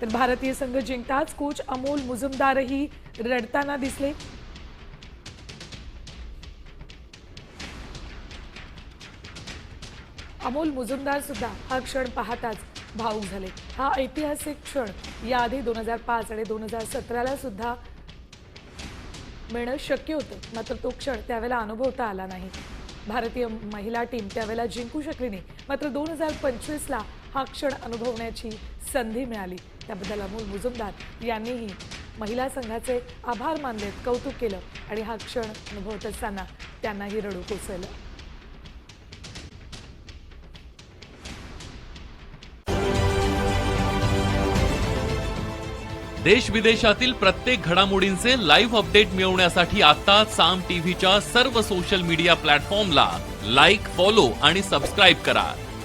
तर भारतीय संघ जिंकताच कोच अमोल मुजुमदारही रडताना दिसले. अमोल मुजुमदार सुद्धा हा क्षण पाहताच भावूक झाले. हा ऐतिहासिक क्षण याआधी दोन हजार पाच आणि दोन हजार सतराला सुद्धा मिळणं शक्य होतं. मात्र तो क्षण त्यावेळेला अनुभवता आला नाही. भारतीय महिला टीम त्यावेळेला जिंकू शकली नाही. मात्र दोन हजार पंचवीसला हा क्षण अनुभवण्याची संधी मिळाली. त्याबद्दल अमोल मुजुमदार यांनीही महिला संघाचे आभार मानलेत कौतुक केलं आणि हा क्षण अनुभवत असताना त्यांनाही रडू कोसळलं. देश विदेशातील प्रत्येक घडामोडींचे लाईव्ह अपडेट मिळवण्यासाठी आता साम टीव्हीच्या सर्व सोशल मीडिया प्लॅटफॉर्मला लाईक फॉलो आणि सबस्क्राईब करा.